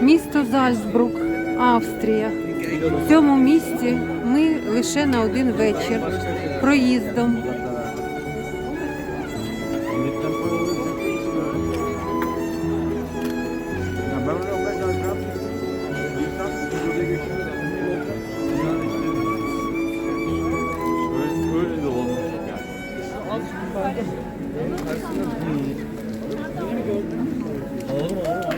Місто Зальцбрук, Австрія. В цьому місті ми лише на один вечір проїздом. Öyle de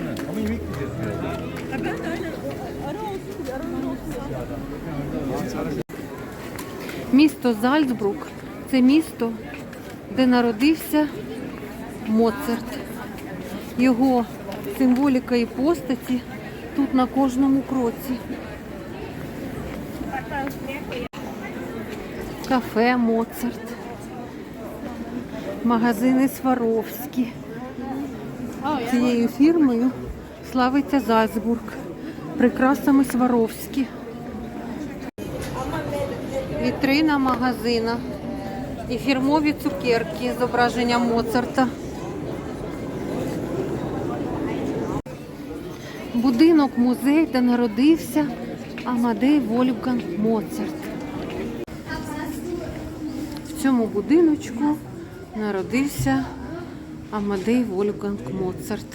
Місто Зальцбрук це місто, де народився Моцарт. Його символіка і постаті тут на кожному кроці. Кафе Моцарт, магазини Сваровські. Цією фірмою славиться Зальцбург, прикрасами Сваровські. Вітрина магазина і фірмові цукерки з зображенням Моцарта. Будинок музей, де народився Амадей Вольфганг Моцарт. В цьому будиночку народився Амадей Вольфганг Моцарт.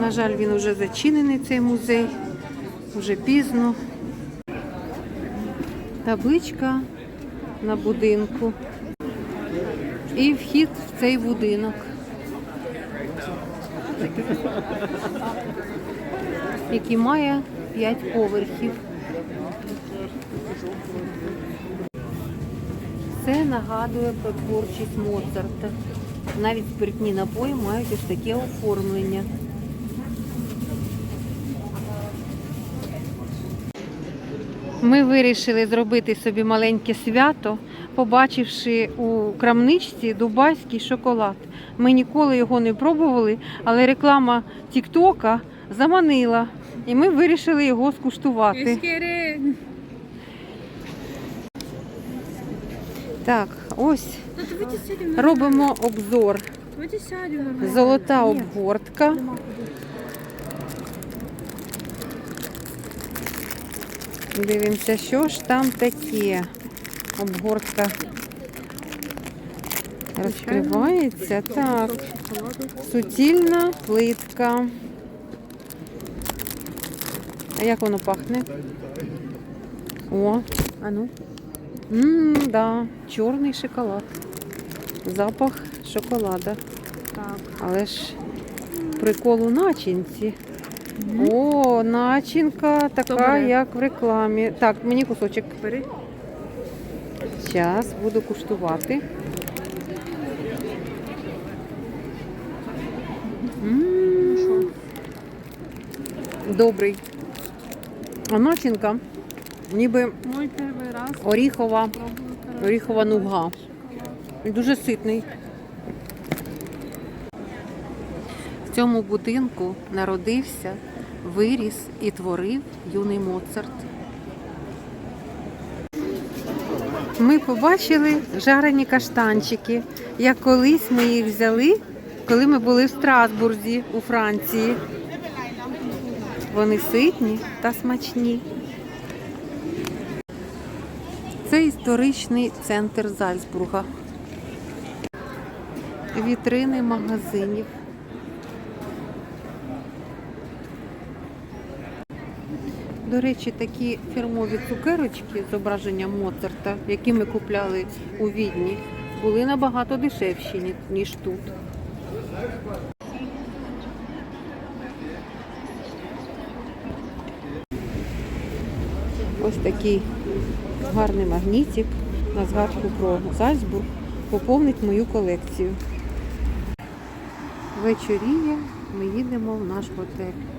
На жаль, він вже зачинений цей музей, вже пізно. Табличка на будинку. І вхід в цей будинок. Який має 5 поверхів. Це нагадує про творчість Моцарта. Навіть спиртні напої мають ось таке оформлення. Ми вирішили зробити собі маленьке свято, побачивши у крамничці дубайський шоколад. Ми ніколи його не пробували, але реклама Тіктока заманила, і ми вирішили його скуштувати. Так, ось робимо обзор. Золота обгортка. Дивимося, що ж там таке. Обгортка розкривається. Так, суцільна плитка. А як воно пахне? О, а ну. Ммм, да, чорний шоколад. Запах шоколада. Так. Але ж прикол у начинці. О, начинка така, бере? як в рекламі. Так, мені кусочок. Бери. Зараз буду куштувати. М, Добрий. А начинка ніби оріхова, оріхова нуга. Дуже ситний. В цьому будинку народився, виріс і творив юний Моцарт. Ми побачили жарені каштанчики, як колись ми їх взяли, коли ми були в Страсбурзі у Франції. Вони ситні та смачні. Це історичний центр Зальцбурга. Вітрини магазинів. До речі, такі фірмові цукерочки з зображенням Моцарта, які ми купляли у Відні, були набагато дешевші, ніж тут. Ось такий гарний магнітик на згадку про Зальцбург поповнить мою колекцію. Вечоріє ми їдемо в наш готель.